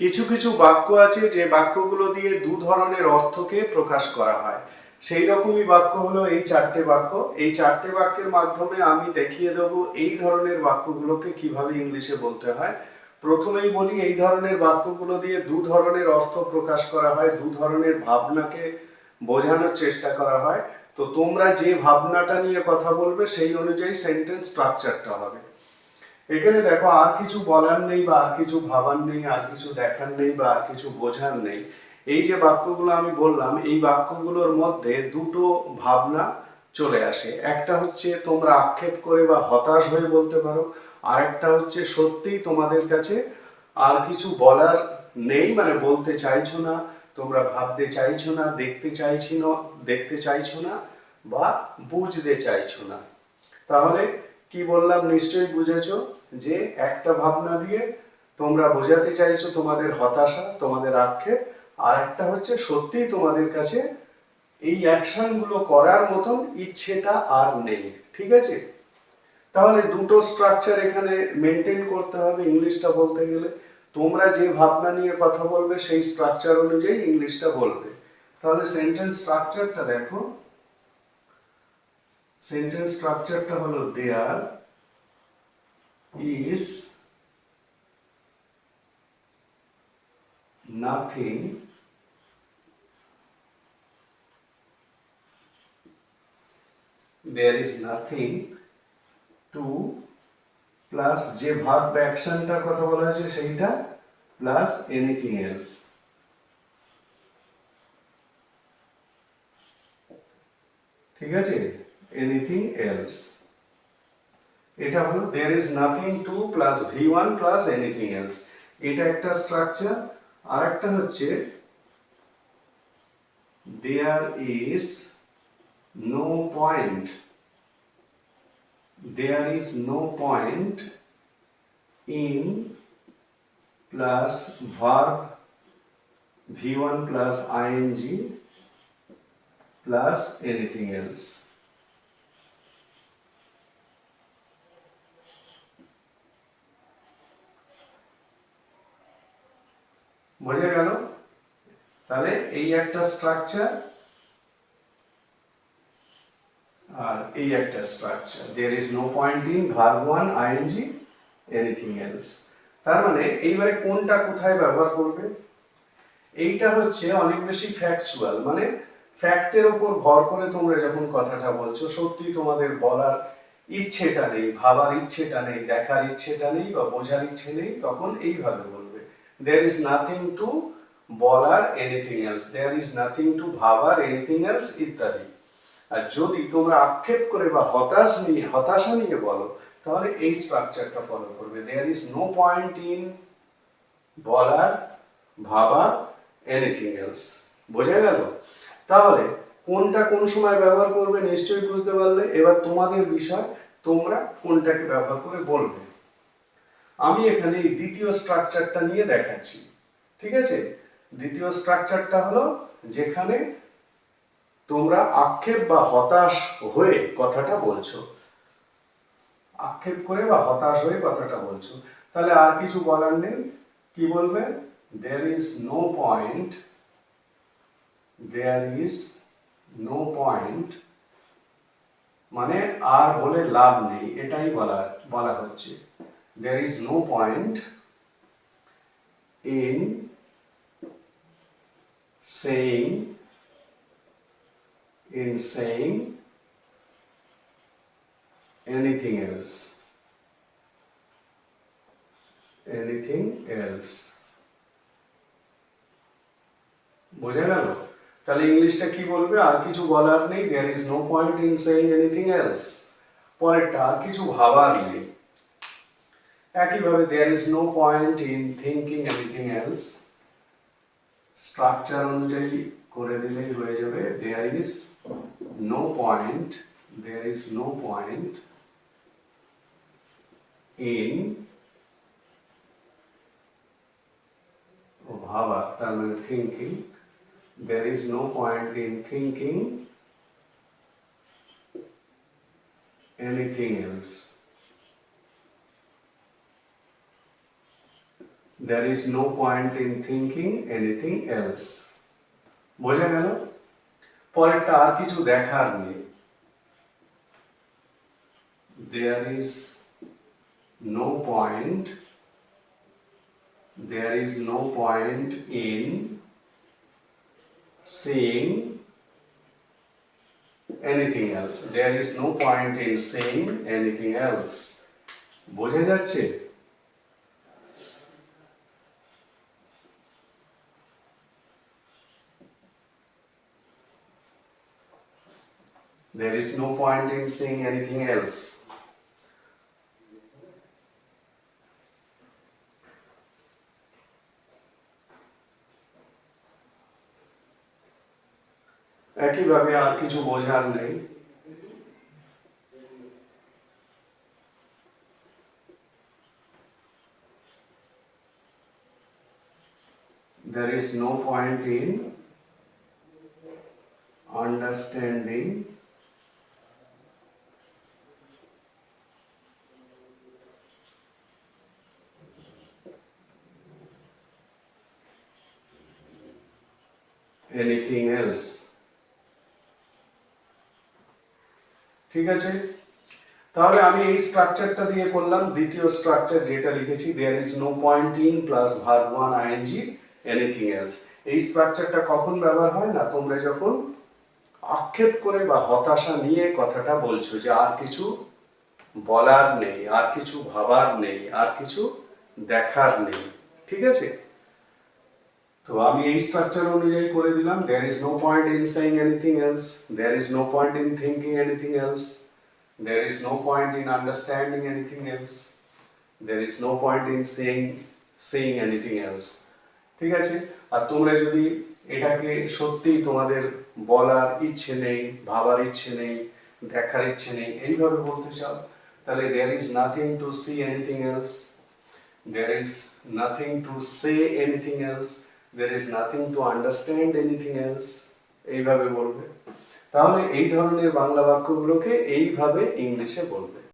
কিছু কিছু বাক্য আছে যে বাক্যগুলো দিয়ে দু ধরনের অর্থকে প্রকাশ করা হয়। সেই রকমই বাক্য হলো এই চারটে বাক্য। এই চারটে বাক্যের মাধ্যমে আমি দেখিয়ে দেবো এই ধরনের বাক্যগুলোকে কীভাবে ইংলিশে বলতে হয়। প্রথমেই বলি, এই ধরনের বাক্যগুলো দিয়ে দু ধরনের অর্থ প্রকাশ করা হয়, দু ধরনের ভাবনাকে বোঝানোর চেষ্টা করা হয়। তো তোমরা যে ভাবনাটা নিয়ে কথা বলবে, সেই অনুযায়ী সেন্টেন্স স্ট্রাকচারটা হবে। এখানে দেখো, আর কিছু বলার নেই বা আর কিছু ভাবার নেই, আর কিছু দেখার নেই বা আর কিছু বোঝার নেই। এই যে বাক্যগুলো আমি বললাম, এই বাক্যগুলোর মধ্যে দুটো ভাবনা চলে আসে। একটা হচ্ছে তোমরা আক্ষেপ করে বা হতাশ হয়ে বলতে পারো আর একটা হচ্ছে সত্যিই তোমাদের কাছে আর কিছু বলার নেই মানে বলতে চাইছো না, তোমরা ভাবতে চাইছো না, দেখতে চাইছি না, দেখতে চাইছো না বা বুঝতে চাইছো না। তাহলে কি বললাম নিশ্চয়ই বুঝেছ যে একটা ভাবনা দিয়ে তোমরা বোঝাতে চাইছো তোমাদের হতাশা, তোমাদের আক্ষেপ, আর একটা হচ্ছে সত্যিই তোমাদের কাছে এই অ্যাকশনগুলো করার মতন ইচ্ছেটা আর নেই, ঠিক আছে? তাহলে দুটো স্ট্রাকচার এখানে মেনটেন করতে হবে ইংলিশটা বলতে গেলে। তোমরা যে ভাবনা নিয়ে কথা বলবে সেই স্ট্রাকচার অনুযায়ী ইংলিশটা বলবে। তাহলে সেন্টেন্স স্ট্রাকচারটা দেখো। সেন্টেন্স স্ট্রাকচারটা হলো there is nothing there is nothing to plus যে ভার্ব অ্যাকশনটার কথা বলা হয়েছে সেইটা প্লাস এনিথিং এলস। ঠিক আছে? এনিথিং এলস এটা হলো there is nothing to plus V one plus anything else এটা একটা স্ট্রাকচার আর একটা হচ্ছে there is no point there is no point in plus verb v1 plus ing plus anything else বোঝা গেল? তাহলে এই একটা স্ট্রাকচার আর এই একটা structure there is no point in verb one ING anything else তার মানে এইবারে কোনটা কোথায় ব্যবহার করবে? এইটা হচ্ছে অনেক বেশি ফ্যাকচুয়াল মানে ফ্যাক্টের ওপর ভর করে তোমরা যখন কথাটা বলছো সত্যি তোমাদের বলার ইচ্ছেটা নেই, ভাবার ইচ্ছেটা নেই, দেখার ইচ্ছেটা নেই বা বোঝার ইচ্ছে নেই, তখন এইভাবে বলবে। দেয়ার ইজ নাথিং টু বলার anything else there is nothing to ভাবার এনিথিং এলস ইত্যাদি। আর যদি তোমরা আক্ষেপ করে বা হতাশ নিয়ে, হতাশা নিয়ে বলো, তাহলে এই স্ট্রাকচারটা ফলো করবে। There is no point in বলার ভাবা এনিথিং এলস বোঝা গেল? তাহলে কোনটা কোন সময় ব্যবহার করবে নিশ্চয়ই বুঝতে পারলে। এবার তোমাদের বিষয়, তোমরা কোনটাকে ব্যবহার করে বলবে। আমি এখানে এই দ্বিতীয় স্ট্রাকচারটা নিয়ে দেখাচ্ছি। ঠিক আছে? দ্বিতীয় স্ট্রাকচারটা হলো যেখানে তোমরা আক্ষেপ বা হতাশ হয়ে কথাটা বলছো। আক্ষেপ করে বা হতাশ হয়ে কথাটা বলছো। তাহলে আর কিছু বলার নেই। কি বলবে? There is no point there is no point মানে আর বলে লাভ নেই। এটাই বলা বলা হচ্ছে। There is no point in saying in saying anything else. Anything else. বোঝা গেল তাহলে ইংলিশটা কি বলবে আর কিছু বলার নেই there is no point in saying anything else পরেরটা আর কিছু ভাবার নেই একইভাবে there is no point in thinking anything else structure অনুযায়ী করে দিলেই হয়ে যাবে। There is no point there is no point in ও ভাবা তার মানে thinking there is no point in thinking anything else there is no point in thinking anything else বোঝা গেল পরেরটা আর কিছু দেখার নেই there is no point there is no point in seeing anything else there is no point in seeing anything else বোঝা যাচ্ছে There is no point in seeing anything else. একইভাবে আর কিছু বোঝার নেই There is no point in understanding anything else. ঠিক আছে? তাহলে আমি এই স্ট্রাকচারটা দিয়ে করলাম, দ্বিতীয় স্ট্রাকচার যেটা লিখেছি there is no point in plus verb one ING anything else এই স্ট্রাকচারটা কখন ব্যবহার হয় না? তোমরা যখন আক্ষেপ করে বা হতাশা নিয়ে কথাটা বলছো যে আর কিছু বলার নেই, আর কিছু ভাবার নেই, আর কিছু দেখার নেই, ঠিক আছে? তো আমি এই স্ট্রাকচার অনুযায়ী করে দিলাম there is no point in saying anything else there is no point in thinking anything else there is no point in understanding anything else there is no point in saying saying anything else ঠিক আছে? আর তোমরা যদি এটাকে সত্যিই তোমাদের বলার ইচ্ছে নেই, ভাবার ইচ্ছে নেই, দেখার ইচ্ছে নেই, এইভাবে বলতে চাও, তাহলে there is nothing to see anything else there is nothing to say anything else there is nothing to understand anything else এইভাবে বলবে তাহলে এই ধরনের বাংলা বাক্যগুলোকে এইভাবে ইংলিশে বলবে